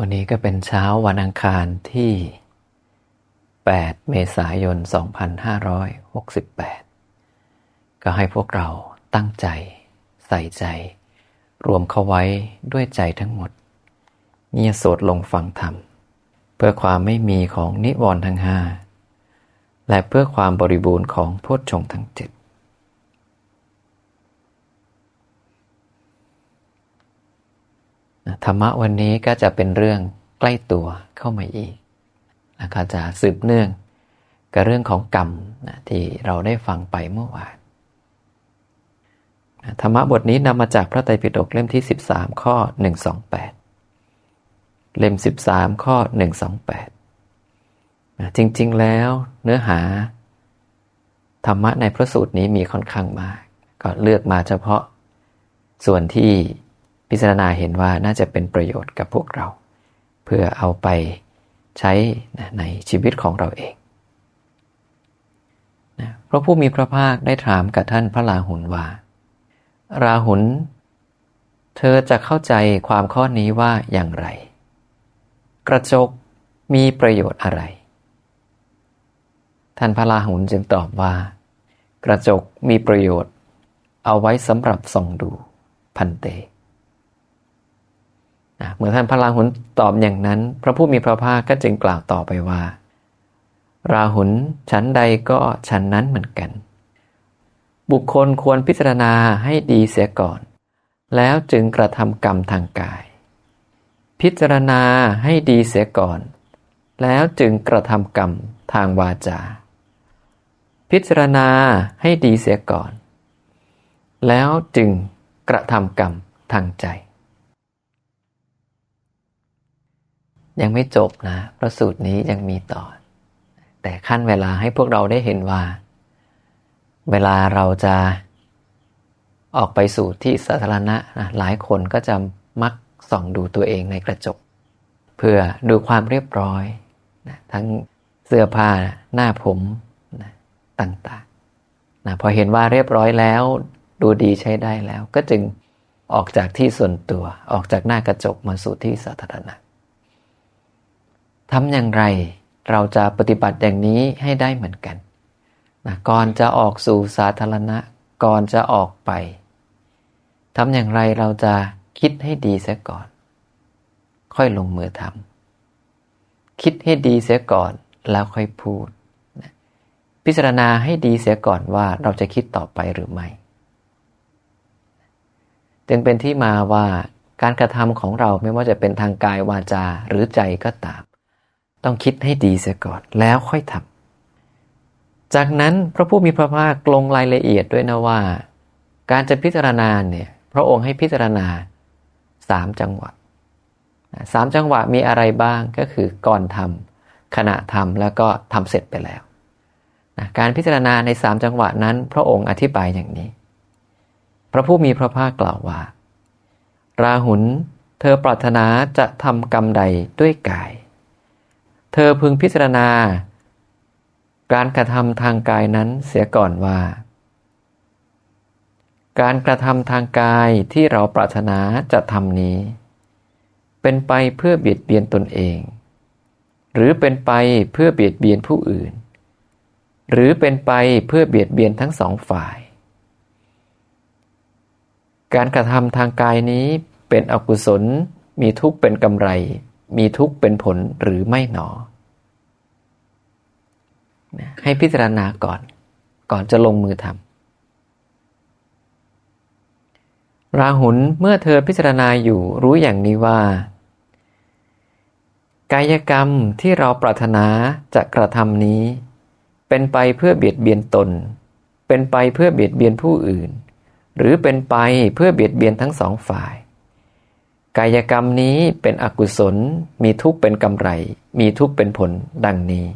วันนี้ก็เป็นเช้าวันอังคารที่ 8 เมษายน 2568 ก็ให้พวกเราตั้งใจ ใส่ใจ รวมเข้าไว้ด้วยใจทั้งหมดเงียโสดลงฟังธรรม เพื่อความไม่มีของนิวรณ์ทั้งห้าและเพื่อความบริบูรณ์ของโพชฌงทั้งเจ็ด ธรรมะวันนี้ก็จะเป็นเรื่องใกล้ตัวเข้ามาอีกแล้วก็จะสืบเนื่องกับเรื่องของกรรมนะที่เราได้ฟังไปเมื่อวานธรรมะบทนี้นำมาจากพระไตรปิฎกเล่มที่ 13 ข้อ 128 เล่ม 13 ข้อ 128นะจริงๆแล้วเนื้อหา ธรรมะในพระสูตรนี้มีค่อนข้างมาก ก็เลือกมาเฉพาะ ส่วนที่ พิจารณาเห็นว่าน่าจะเป็นประโยชน์กับพวกเรา เพื่อเอาไปใช้ในชีวิตของเราเองนะพระผู้มีพระภาคได้ถามกับท่านพระราหุลว่า ราหุลเธอจะเข้าใจความข้อนี้ว่าอย่างไร กระจกมีประโยชน์อะไร ท่านพระราหุลจึงตอบว่า กระจกมีประโยชน์ เอาไว้สำหรับส่องดูพันเต เมื่อท่านพระราหุลตอบอย่างนั้น พระผู้มีพระภาคก็จึงกล่าวต่อไปว่า ราหุลชั้นใดก็ชั้นนั้นเหมือนกัน บุคคลควรพิจารณาให้ดีเสียก่อน แล้วจึงกระทำกรรมทางกาย พิจารณาให้ดีเสียก่อน แล้วจึงกระทำกรรมทางวาจา พิจารณาให้ดีเสียก่อน แล้วจึงกระทำกรรมทางใจ ยังไม่จบนะพระสูตรนี้ยังมีต่อ แต่ขั้นเวลาให้พวกเราได้เห็นว่า เวลาเราจะออกไปสู่ที่สาธารณะนะหลายคนก็จะมักส่องดูตัวเองในกระจก เพื่อดูความเรียบร้อยนะทั้งเสื้อผ้าหน้าผมนะต่างๆนะพอเห็นว่าเรียบร้อยแล้ว ดูดีใช้ได้แล้ว ก็จึงออกจากที่ส่วนตัวออกจากหน้ากระจกมาสู่ที่สาธารณะ ทำอย่างไรเราจะปฏิบัติอย่างนี้ให้ได้เหมือนกันนะก่อนจะออกสู่สาธารณะ ก่อนจะออกไปทำอย่างไรเราจะคิดให้ดีเสียก่อน ค่อยลงมือทำคิดให้ดีเสียก่อนแล้วค่อยพูดนะพิจารณาให้ดีเสียก่อนว่าเราจะคิดต่อไปหรือไม่จึงเป็นที่มาว่าการกระทำของเราไม่ว่าจะเป็นทางกายวาจาหรือใจก็ตาม ต้องคิดให้ดีเสียก่อนแล้วค่อยทำจากนั้นพระผู้มีพระภาคลงรายละเอียดด้วยนะว่า การจะพิจารณาเนี่ยพระองค์ให้พิจารณาสามจังหวะสามจังหวะมีอะไรบ้างก็คือก่อนทำขณะทำแล้วก็ทำเสร็จไปแล้วนะการพิจารณาในสามจังหวะนั้นพระองค์อธิบายอย่างนี้ พระผู้มีพระภาคกล่าวว่า ราหุลเธอปรารถนาจะทำกรรมใดด้วยกาย เธอพึงพิจารณา การกระทำทางกายนั้นเสียก่อนว่า การกระทำทางกายที่เราปรารถนาจะทำนี้ เป็นไปเพื่อเบียดเบียนตนเอง หรือเป็นไปเพื่อเบียดเบียนผู้อื่น หรือเป็นไปเพื่อเบียดเบียนทั้งสองฝ่าย การกระทำทางกายนี้เป็นอกุศลมีทุกข์เป็นกำไร มีทุกข์เป็นผลหรือไม่หนอ ให้พิจารณาก่อน ก่อนจะลงมือทำราหุลเมื่อเธอพิจารณาอยู่รู้อย่างนี้ว่า กายกรรมที่เราปรารถนาจะกระทำนี้ เป็นไปเพื่อเบียดเบียนตน เป็นไปเพื่อเบียดเบียนผู้อื่น หรือเป็นไปเพื่อเบียดเบียนทั้งสองฝ่าย กายกรรมนี้เป็นอกุศล มีทุกข์เป็นกำไร มีทุกข์เป็นผลดังนี้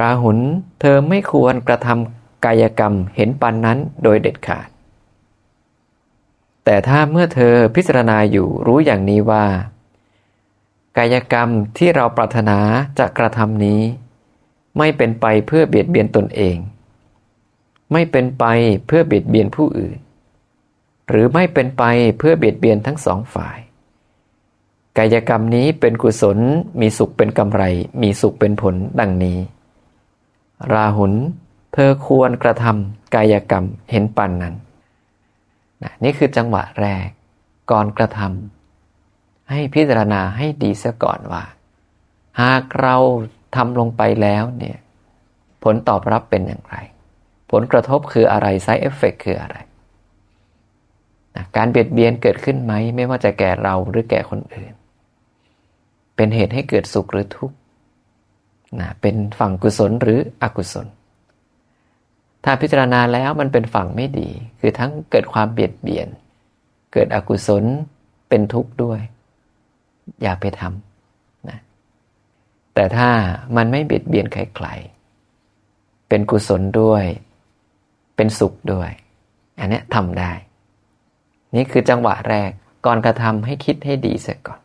ราหุลเธอไม่ควรกระทำกายกรรมเห็นปันนั้นโดยเด็ดขาด แต่ถ้าเมื่อเธอพิจารณาอยู่รู้อย่างนี้ว่า กายกรรมที่เราปรารถนาจะกระทำนี้ ไม่เป็นไปเพื่อเบียดเบียนตนเอง ไม่เป็นไปเพื่อเบียดเบียนผู้อื่น หรือไม่เป็นไปเพื่อเบียดเบียนทั้งสองฝ่าย กายกรรมนี้เป็นกุศลมีสุขเป็นกำไร มีสุขเป็นผลดังนี้ ราหุลเธอควรกระทำกายกรรมเห็นปันนั้นนะนี่คือจังหวะแรก ก่อนกระทำให้พิจารณาให้ดีเสียก่อนว่า หากเราทำลงไปแล้วเนี่ยผลตอบรับเป็นอย่างไร ผลกระทบคืออะไร side effect คืออะไร นะการเบียดเบียนเกิดขึ้นไหมไม่ว่าจะแก่เราหรือแก่คนอื่น เป็นเหตุให้เกิดสุขหรือทุกข์นะเป็นฝั่งกุศลหรืออกุศล ถ้าพิจารณาแล้วมันเป็นฝั่งไม่ดี คือทั้งเกิดความเบียดเบียน เกิดอกุศลเป็นทุกข์ด้วย อย่าไปทำนะแต่ถ้ามันไม่เบียดเบียนใครๆเป็นกุศลด้วย เป็นสุขด้วย อันนี้ทำได้ นี่คือจังหวะแรกก่อนกระทำให้คิดให้ดีเสียก่อน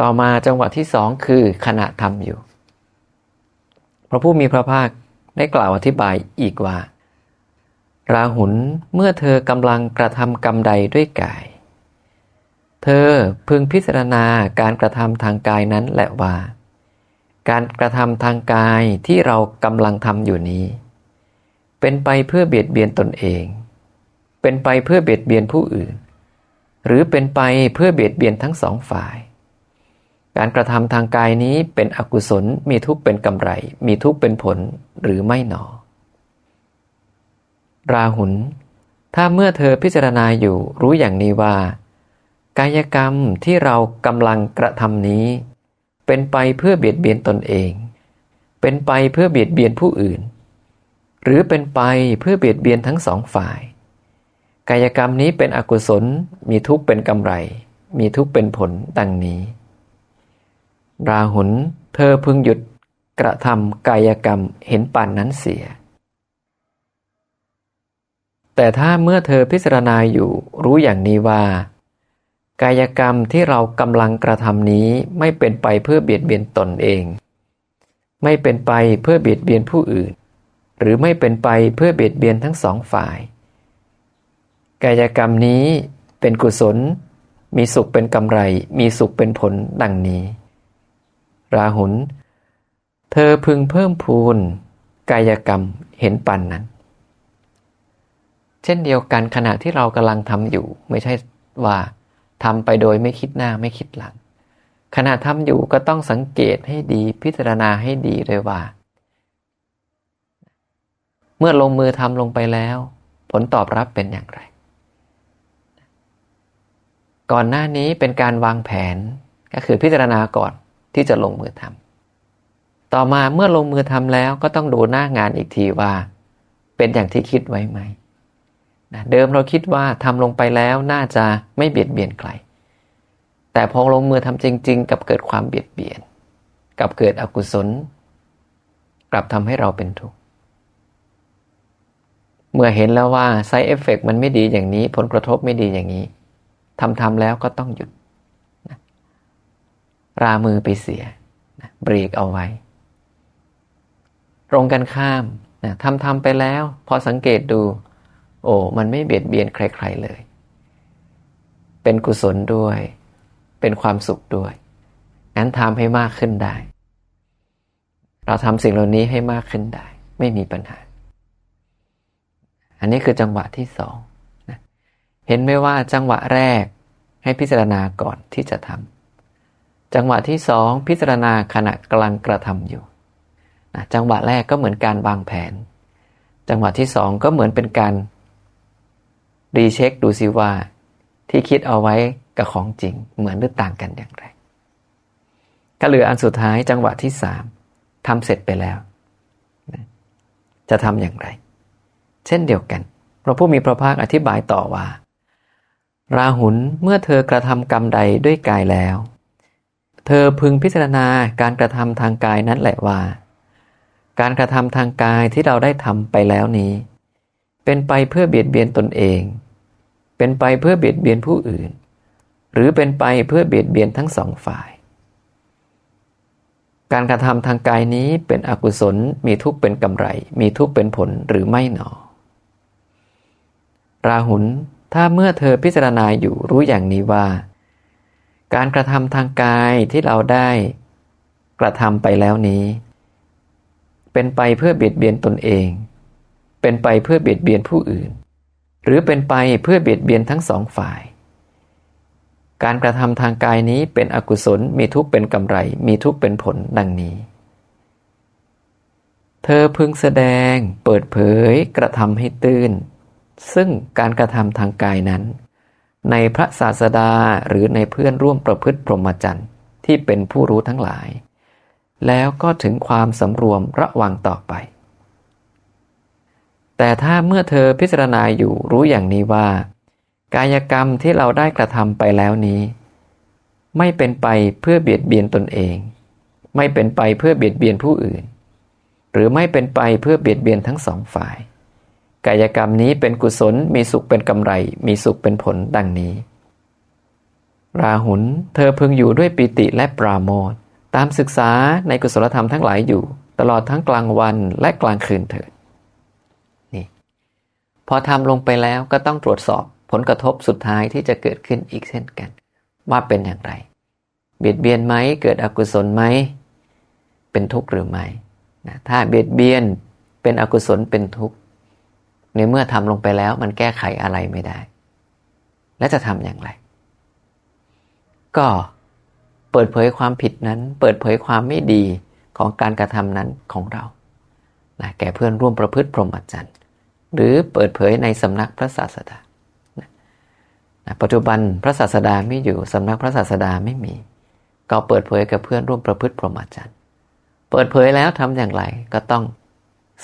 ต่อมาจังหวะที่สองคือขณะทำอยู่ พระผู้มีพระภาคได้กล่าวอธิบายอีกว่า ราหุลเมื่อเธอกำลังกระทำกรรมใดด้วยกาย เธอพึงพิจารณาการกระทำทางกายนั้นแหละว่า การกระทำทางกายที่เรากำลังทำอยู่นี้ เป็นไปเพื่อเบียดเบียนตนเอง เป็นไปเพื่อเบียดเบียนผู้อื่น หรือเป็นไปเพื่อเบียดเบียนทั้งสองฝ่าย การกระทำทางกายนี้เป็นอกุศลมีทุกข์เป็นกำไร มีทุกข์เป็นผลหรือไม่หนอ ราหุลถ้าเมื่อเธอพิจารณาอยู่รู้อย่างนี้ว่า กายกรรมที่เรากำลังกระทำนี้ เป็นไปเพื่อเบียดเบียนตนเอง เป็นไปเพื่อเบียดเบียนผู้อื่น หรือเป็นไปเพื่อเบียดเบียนทั้งสองฝ่าย กายกรรมนี้เป็นอกุศล มีทุกข์เป็นกำไร มีทุกข์เป็นผลดังนี้ ราหุลเธอพึงหยุดกระทำกายกรรมเห็นป่านนั้นเสีย แต่ถ้าเมื่อเธอพิจารณาอยู่รู้อย่างนี้ว่า กายกรรมที่เรากำลังกระทำนี้ไม่เป็นไปเพื่อเบียดเบียนตนเอง ไม่เป็นไปเพื่อเบียดเบียนผู้อื่น หรือไม่เป็นไปเพื่อเบียดเบียนทั้งสองฝ่าย กายกรรมนี้เป็นกุศล มีสุขเป็นกำไร มีสุขเป็นผลดังนี้ ราหุล เธอพึงเพิ่มพูน กายกรรมเห็นปันนั้น เช่นเดียวกันขณะที่เรากำลังทำอยู่ ไม่ใช่ว่าทำไปโดยไม่คิดหน้าไม่คิดหลัง ขณะทำอยู่ก็ต้องสังเกตให้ดีพิจารณาให้ดีเลยว่า เมื่อลงมือทำลงไปแล้ว ผลตอบรับเป็นอย่างไร ก่อนหน้านี้เป็นการวางแผนก็คือพิจารณาก่อนที่จะลงมือทำต่อมาเมื่อลงมือทำแล้วก็ต้องดูหน้างานอีกทีว่า เป็นอย่างที่คิดไว้ไหมนะเดิมเราคิดว่าทำลงไปแล้วน่าจะไม่เบียดเบียนใครแต่พอลงมือทำจริง ๆ กับเกิดความเบียดเบียน กับเกิดอกุศล กลับทำให้เราเป็นทุกข์เมื่อเห็นแล้วว่าไซเอฟเฟกมันไม่ดีอย่างนี้ ผลกระทบไม่ดีอย่างนี้ ทำทำแล้วก็ต้องหยุดนะรามือไปเสียนะเบรกเอาไว้ ตรงกันข้ามนะทำทำไปแล้ว พอสังเกตดู โอ้มันไม่เบียดเบียนใคร ๆเลย เป็นกุศลด้วย เป็นความสุขด้วยงั้นทำให้มากขึ้นได้ เราทำสิ่งเหล่านี้ให้มากขึ้นได้ ไม่มีปัญหา อันนี้คือจังหวะที่สอง เห็นไหมว่าจังหวะแรกให้พิจารณาก่อนที่จะทำจังหวะที่สองพิจารณาขณะกำลังกระทำอยู่นะจังหวะแรกก็เหมือนการวางแผน จังหวะที่สองก็เหมือนเป็นการรีเช็คดูซิว่า ที่คิดเอาไว้กับของจริงเหมือนหรือต่างกันอย่างไรก็เหลืออันสุดท้ายจังหวะที่สามทำเสร็จไปแล้วจะทำอย่างไร เช่นเดียวกันพระผู้มีพระภาคอธิบายต่อว่า ราหุลเมื่อเธอกระทำกรรมใดด้วยกายแล้ว เธอพึงพิจารณาการกระทำทางกายนั้นแหละว่า การกระทำทางกายที่เราได้ทำไปแล้วนี้ เป็นไปเพื่อเบียดเบียนตนเอง เป็นไปเพื่อเบียดเบียนผู้อื่น หรือเป็นไปเพื่อเบียดเบียนทั้งสองฝ่าย การกระทำทางกายนี้เป็นอกุศลมีทุกข์เป็นกำไร มีทุกข์เป็นผลหรือไม่หนอ ราหุล ถ้าเมื่อเธอพิจารณาอยู่รู้อย่างนี้ว่า การกระทำทางกายที่เราได้กระทำไปแล้วนี้ เป็นไปเพื่อเบียดเบียนตนเอง เป็นไปเพื่อเบียดเบียนผู้อื่น หรือเป็นไปเพื่อเบียดเบียนทั้งสองฝ่าย การกระทำทางกายนี้เป็นอกุศลมีทุกข์เป็นกำไร มีทุกข์เป็นผลดังนี้ เธอพึงแสดงเปิดเผยกระทำให้ตื้น ซึ่งการกระทำทางกายนั้น ในพระศาสดาหรือในเพื่อนร่วมประพฤติพรหมจรรย์ที่เป็นผู้รู้ทั้งหลาย แล้วก็ถึงความสำรวมระวังต่อไป แต่ถ้าเมื่อเธอพิจารณาอยู่รู้อย่างนี้ว่า กายกรรมที่เราได้กระทำไปแล้วนี้ ไม่เป็นไปเพื่อเบียดเบียนตนเอง ไม่เป็นไปเพื่อเบียดเบียนผู้อื่น หรือไม่เป็นไปเพื่อเบียดเบียนทั้งสองฝ่าย กายกรรมนี้เป็นกุศลมีสุขเป็นกำไร มีสุขเป็นผลดังนี้ ราหุลเธอพึงอยู่ด้วยปิติและปราโมทตามศึกษาในกุศลธรรมทั้งหลายอยู่ ตลอดทั้งกลางวันและกลางคืนเถิดนี่พอทำลงไปแล้วก็ต้องตรวจสอบผลกระทบสุดท้ายที่จะเกิดขึ้นอีกเช่นกัน ว่าเป็นอย่างไร เบียดเบียนไหมเกิดอกุศลไหมเป็นทุกข์หรือไม่นะถ้าเบียดเบียนเป็นอกุศลเป็นทุกข์ ในเมื่อทำลงไปแล้วมันแก้ไขอะไรไม่ได้ และจะทำอย่างไร ก็เปิดเผยความผิดนั้น เปิดเผยความไม่ดีของการกระทำนั้นของเรานะแก่เพื่อนร่วมประพฤติพรหมจรรย์หรือเปิดเผยในสำนักพระศาสดานะปัจจุบันพระศาสดาไม่อยู่สำนักพระศาสดาไม่มี ก็เปิดเผยกับเพื่อนร่วมประพฤติพรหมจรรย์เปิดเผยแล้วทำอย่างไรก็ต้อง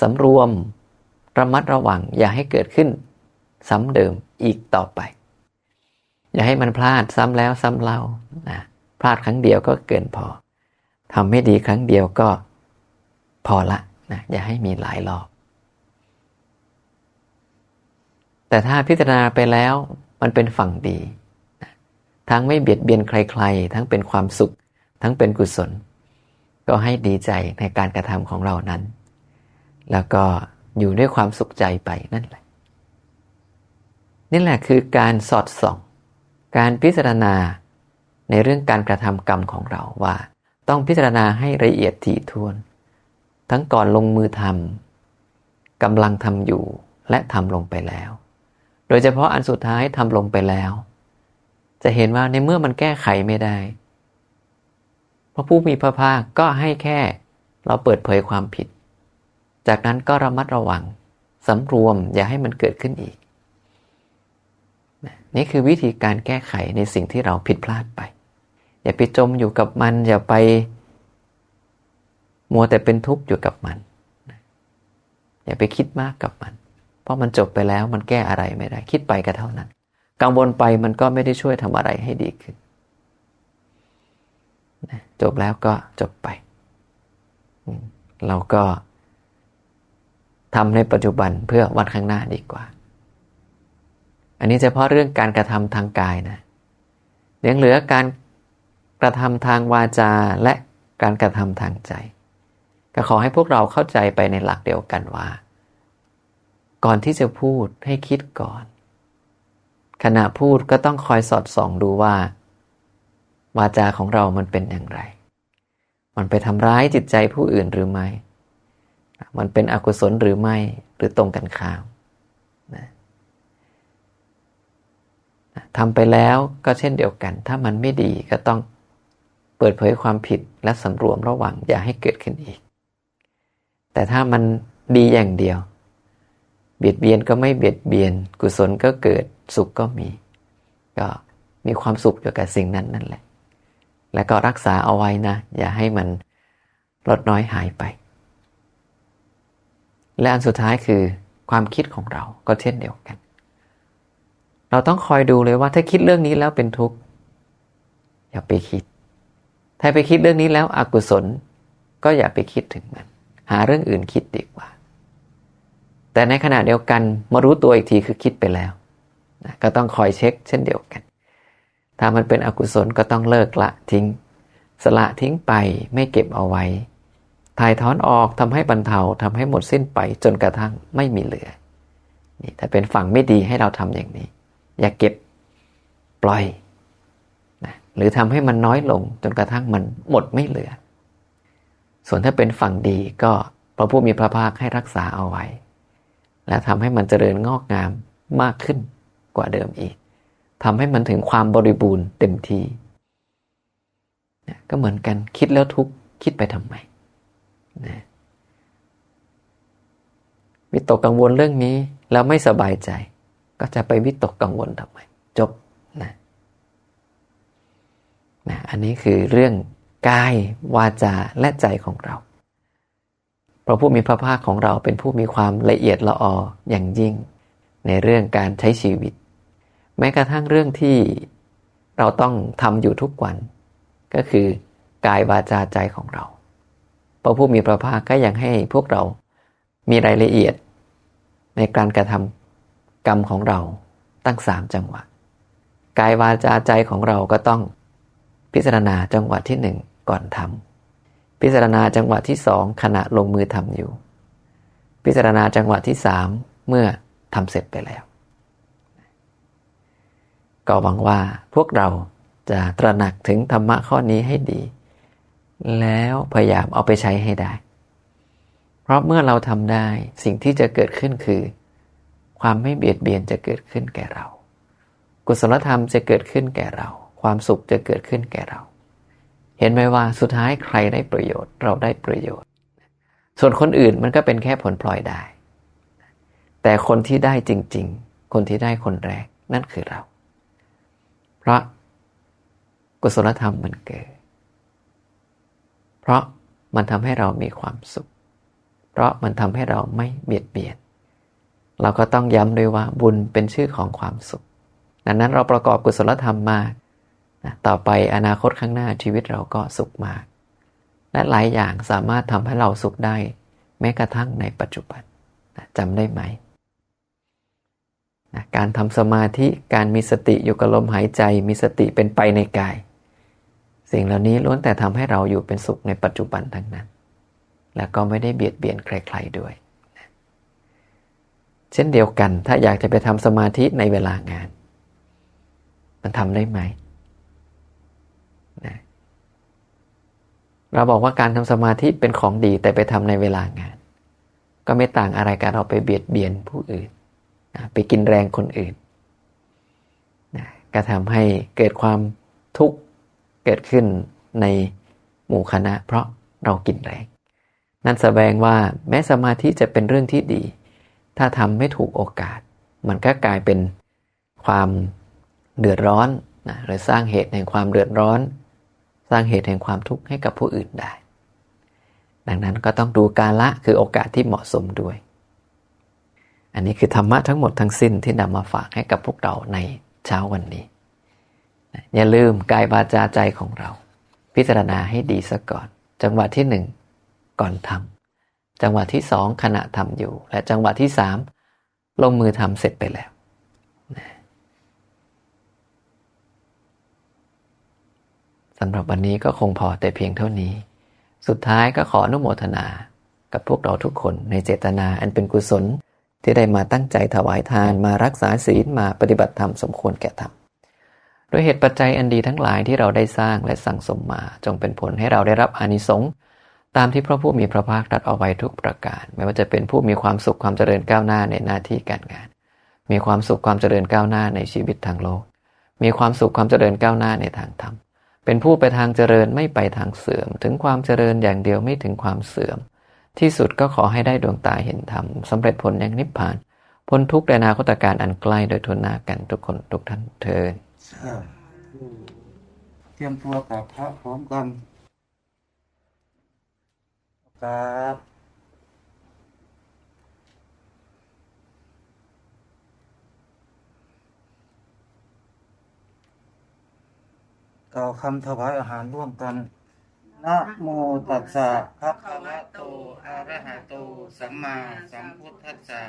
สำรวม ระมัดระวังอย่าให้เกิดขึ้น ซ้ำเดิมอีกต่อไป อย่าให้มันพลาดซ้ำแล้วซ้ำเล่านะพลาดครั้งเดียวก็เกินพอทำไม่ดีครั้งเดียวก็พอละนะอย่าให้มีหลายรอบ แต่ถ้าพิจารณาไปแล้วมันเป็นฝั่งดีนะทั้งไม่เบียดเบียนใคร ๆ ทั้งเป็นความสุข ทั้งเป็นกุศล ก็ให้ดีใจในการกระทำของเรานั้น แล้วก็ อยู่ด้วยความสุขใจไปนั่นแหละ นี่แหละคือการสอดส่อง การพิจารณาในเรื่องการกระทำกรรมของเราว่า ต้องพิจารณาให้ละเอียดถี่ถ้วน ทั้งก่อนลงมือทำกำลังทำอยู่และทำลงไปแล้ว โดยเฉพาะอันสุดท้ายทำลงไปแล้ว จะเห็นว่าในเมื่อมันแก้ไขไม่ได้พระผู้มีพระภาคก็ให้แค่เราเปิดเผยความผิด จากนั้นก็ระมัดระวังสำรวมอย่าให้มันเกิดขึ้นอีก นี่คือวิธีการแก้ไขในสิ่งที่เราผิดพลาดไป อย่าไปจมอยู่กับมัน อย่าไป มัวแต่เป็นทุกข์อยู่กับมัน อย่าไปคิดมากกับมัน เพราะมันจบไปแล้วมันแก้อะไรไม่ได้ คิดไปก็เท่านั้น กังวลไปมันก็ไม่ได้ช่วยทำอะไรให้ดีขึ้น จบแล้วก็จบไป เราก็ ทำในปัจจุบันเพื่อวันข้างหน้าดีกว่า อันนี้เฉพาะเรื่องการกระทำทางกายนะยังเหลือการกระทำทางวาจาและการกระทำทางใจ ก็ขอให้พวกเราเข้าใจไปในหลักเดียวกันว่า ก่อนที่จะพูดให้คิดก่อน ขณะพูดก็ต้องคอยสอดส่องดูว่า วาจาของเรามันเป็นอย่างไร มันไปทำร้ายจิตใจผู้อื่นหรือไม่ มันเป็นอกุศลหรือไม่หรือตรงกันข้ามนะทำไปแล้วก็เช่นเดียวกัน ถ้ามันไม่ดีก็ต้องเปิดเผยความผิดและสำรวมระวังอย่าให้เกิดขึ้นอีก แต่ถ้ามันดีอย่างเดียว เบียดเบียนก็ไม่เบียดเบียน กุศลก็เกิดสุขก็มี ก็มีความสุขอยู่กับสิ่งนั้นนั่นแหละ แล้วก็รักษาเอาไว้นะ อย่าให้มันลดน้อยหายไป และอันสุดท้ายคือความคิดของเราก็เช่นเดียวกัน เราต้องคอยดูเลยว่าถ้าคิดเรื่องนี้แล้วเป็นทุกข์อย่าไปคิด ถ้าไปคิดเรื่องนี้แล้วอกุศล ก็อย่าไปคิดถึงมัน หาเรื่องอื่นคิดดีกว่า แต่ในขณะเดียวกันมารู้ตัวอีกทีคือคิดไปแล้วนะก็ต้องคอยเช็ค เช่นเดียวกัน ถ้ามันเป็นอกุศลก็ต้องเลิกละทิ้ง สละทิ้งไปไม่เก็บเอาไว้ ถ่ายถอนออกทำให้บรรเทาทำให้หมดสิ้นไปจนกระทั่งไม่มีเหลือ นี่ถ้าเป็นฝั่งไม่ดีให้เราทำอย่างนี้ อย่าเก็บปล่อยนะหรือทำให้มันน้อยลงจนกระทั่งมันหมดไม่เหลือ ส่วนถ้าเป็นฝั่งดีก็พระผู้มีพระภาคให้รักษาเอาไว้ และทำให้มันเจริญงอกงามมากขึ้นกว่าเดิมอีกทำให้มันถึงความบริบูรณ์เต็มที่ก็เหมือนกันคิดแล้วทุกคิดไปทำไม นะวิตกกังวลเรื่องนี้แล้วไม่สบายใจ ก็จะไปวิตกกังวลทำไมจบนะนะอันนี้คือเรื่องกายวาจาและใจของเราเพราะผู้มีพระภาคของเราเป็นผู้มีความละเอียดละอออย่างยิ่ง ในเรื่องการใช้ชีวิต แม้กระทั่งเรื่องที่เราต้องทำอยู่ทุกวัน ก็คือกายวาจาใจของเรา พระผู้มีพระภาคก็ยังให้พวกเรามีรายละเอียด ในการกระทำกรรมของเราตั้งสามจังหวะ กายวาจาใจของเราก็ต้องพิจารณาจังหวะที่หนึ่งก่อนทำพิจารณาจังหวะที่สองขณะลงมือทำอยู่ พิจารณาจังหวะที่สามเมื่อทำเสร็จไปแล้ว ก็หวังว่าพวกเราจะตระหนักถึงธรรมะข้อนี้ให้ดี แล้วพยายามเอาไปใช้ให้ได้ เพราะเมื่อเราทำได้สิ่งที่จะเกิดขึ้นคือ ความไม่เบียดเบียนจะเกิดขึ้นแก่เรา กุศลธรรมจะเกิดขึ้นแก่เรา ความสุขจะเกิดขึ้นแก่เรา เห็นไหมว่าสุดท้ายใครได้ประโยชน์เราได้ประโยชน์ ส่วนคนอื่นมันก็เป็นแค่ผลพลอยได้ แต่คนที่ได้จริง ๆ คนที่ได้คนแรกนั่นคือเรา เพราะกุศลธรรมมันเกิด เพราะมันทำให้เรามีความสุข เพราะมันทำให้เราไม่เบียดเบียน เราก็ต้องย้ำด้วยว่าบุญเป็นชื่อของความสุข ดังนั้นเราประกอบกุศลธรรมมากนะต่อไปอนาคตข้างหน้าชีวิตเราก็สุขมาก และหลายอย่างสามารถทำให้เราสุขได้ แม้กระทั่งในปัจจุบันนะจำได้ไหมนะการทำสมาธิการมีสติอยู่กับลมหายใจ มีสติเป็นไปในกาย สิ่งเหล่านี้ล้วนแต่ทำให้เราอยู่เป็นสุขในปัจจุบันทั้งนั้น และก็ไม่ได้เบียดเบียนใครๆด้วย เช่นเดียวกัน ถ้าอยากจะไปทำสมาธิในเวลางาน มันทำได้ไหมนะเราบอกว่าการทำสมาธิเป็นของดีแต่ไปทำในเวลางาน ก็ไม่ต่างอะไรกับเราไปเบียดเบียนผู้อื่นนะไปกินแรงคนอื่นนะก็ทำให้เกิดความทุกข์ เกิดขึ้นในหมู่คณะ เพราะเรากินแรง นั่นแสดงว่าแม้สมาธิจะเป็นเรื่องที่ดี ถ้าทำไม่ถูกโอกาส มันก็กลายเป็นความเดือดร้อนนะหรือสร้างเหตุแห่งความเดือดร้อน สร้างเหตุแห่งความทุกข์ให้กับผู้อื่นได้ ดังนั้นก็ต้องดูกาละคือโอกาสที่เหมาะสมด้วย อันนี้คือธรรมะทั้งหมดทั้งสิ้นที่นำมาฝากให้กับพวกเราในเช้าวันนี้ อย่าลืมกายวาจาใจของเรา พิจารณาให้ดีซะก่อน จังหวะที่หนึ่งก่อนทำจังหวะที่สองขณะทำอยู่ และจังหวะที่สามลงมือทำเสร็จไปแล้วสำหรับวันนี้ก็คงพอแต่เพียงเท่านี้ สุดท้ายก็ขออนุโมทนา กับพวกเราทุกคนในเจตนาอันเป็นกุศลที่ได้มาตั้งใจถวายทานมารักษาศีลมาปฏิบัติธรรมสมควรแก่ธรรม โดยเหตุปัจจัยอันดีทั้งหลายที่เราได้สร้างและสั่งสมมา จงเป็นผลให้เราได้รับอานิสงส์ตามที่พระผู้มีพระภาคตรัสเอาไว้ทุกประการ ไม่ว่าจะเป็นผู้มีความสุขความเจริญก้าวหน้าในหน้าที่การงาน มีความสุขความเจริญก้าวหน้าในชีวิตทางโลก มีความสุขความเจริญก้าวหน้าในทางธรรม เป็นผู้ไปทางเจริญไม่ไปทางเสื่อม ถึงความเจริญอย่างเดียวไม่ถึงความเสื่อม ที่สุดก็ขอให้ได้ดวงตาเห็นธรรมสำเร็จผลอย่างนิพพานพ้นทุกข์ในนาคตการอันใกล้โดยทุนหน้ากันทุกคนทุกท่านเทิน เตรียมตัวกับพระพร้อมกันครับกล่าวคำถวายอาหารร่วมกัน นะโมตัสสะภะคะวะโต อะระหะโต สัมมาสัมพุทธัสสะ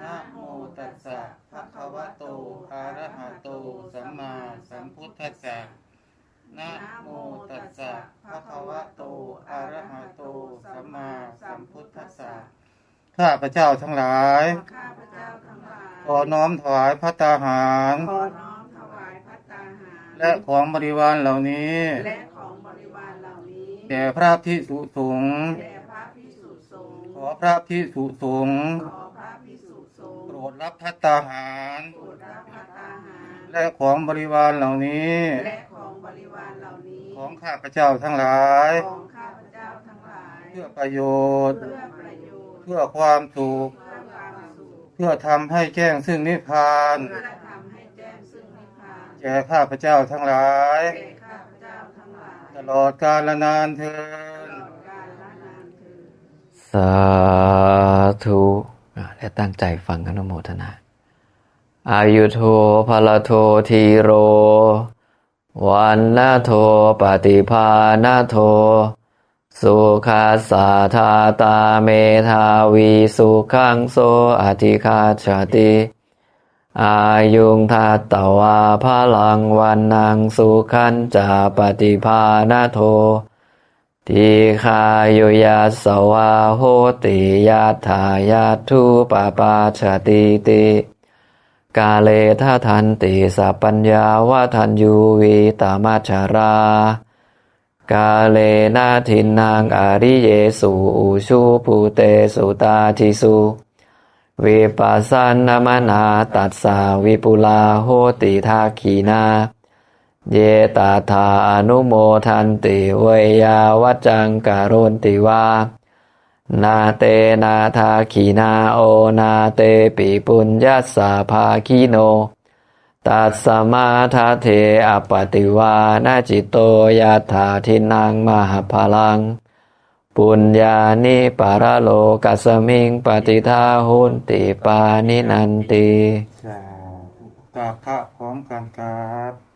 นะโมตัสสะภะคะวะโต อะระหะโต สัมมาสัมพุทธัสสะนะโมตัสสะภะคะวะโต อะระหะโต สัมมาสัมพุทธัสสะ ข้าพระเจ้าทั้งหลาย ข้าพเจ้าทั้งหลาย ขอน้อมถวายพระตาหาร ขอน้อมถวายพัตตาหารแและของบริวารเหล่านี้ และของบริวารเหล่านี้ แด่พระพิสุสงฆ์แด่พระพิสุสงฆ์ ขอพระพิสุสงฆ์ขอพระพิสุ สงฆ์โปรดรับพัตตาหาร โปรดรับพัตตาหาร และของบริวารเหล่านี้ และของบริวารเหล่านี้ ของข้าพเจ้าทั้งหลาย ของข้าพเจ้าทั้งหลาย เพื่อประโยชน์ เพื่อประโยชน์เพื่อความสุขเพื่อความสุขเพื่อทำให้แจ้งซึ่งนิพพาน เพื่อทำให้แจ้งซึ่งนิพพานแก่ข้าพเจ้าทั้งหลาย แก่ข้าพเจ้าทั้งหลายตลอดกาลนานเทิน ตลอดกาลละนานเถิดสาธุอะ และตั้งใจฟังอนุโมทนา อายุโทภลโททีโร วันนาโทปฏิภาณโท สุขาสาธาตาเมธาวีสุขังโสอธิคาชาติ อายุงทัตตวาพลังวันนังสุขันจาปฏิภาณโท ทีคายุยัสวาโหติยัตถายาทุปปาชติติ กาเลทาทันติสัพปัญญาวาทันยูวีตามาชารา กาเลนาทินนางอาริเยสุอุชูภูเตสุตาทิสุวิปัสสนามนาตัสสาวิปุลาโหติทาขีนา เยตาธาอนุโมทันติเวยาวัจังการุนติวา นาเตนาทาขีนาโอนาเตปิปุญญาสาภาคิโน ตัสสมาทาเทอปติวานาจิตโตยาถาทินังมหาพลัง ปุญญานิปารโลกัสมิงปฏิทาหุนติปานินันติ สาธุกราพระพร้อมกันครับ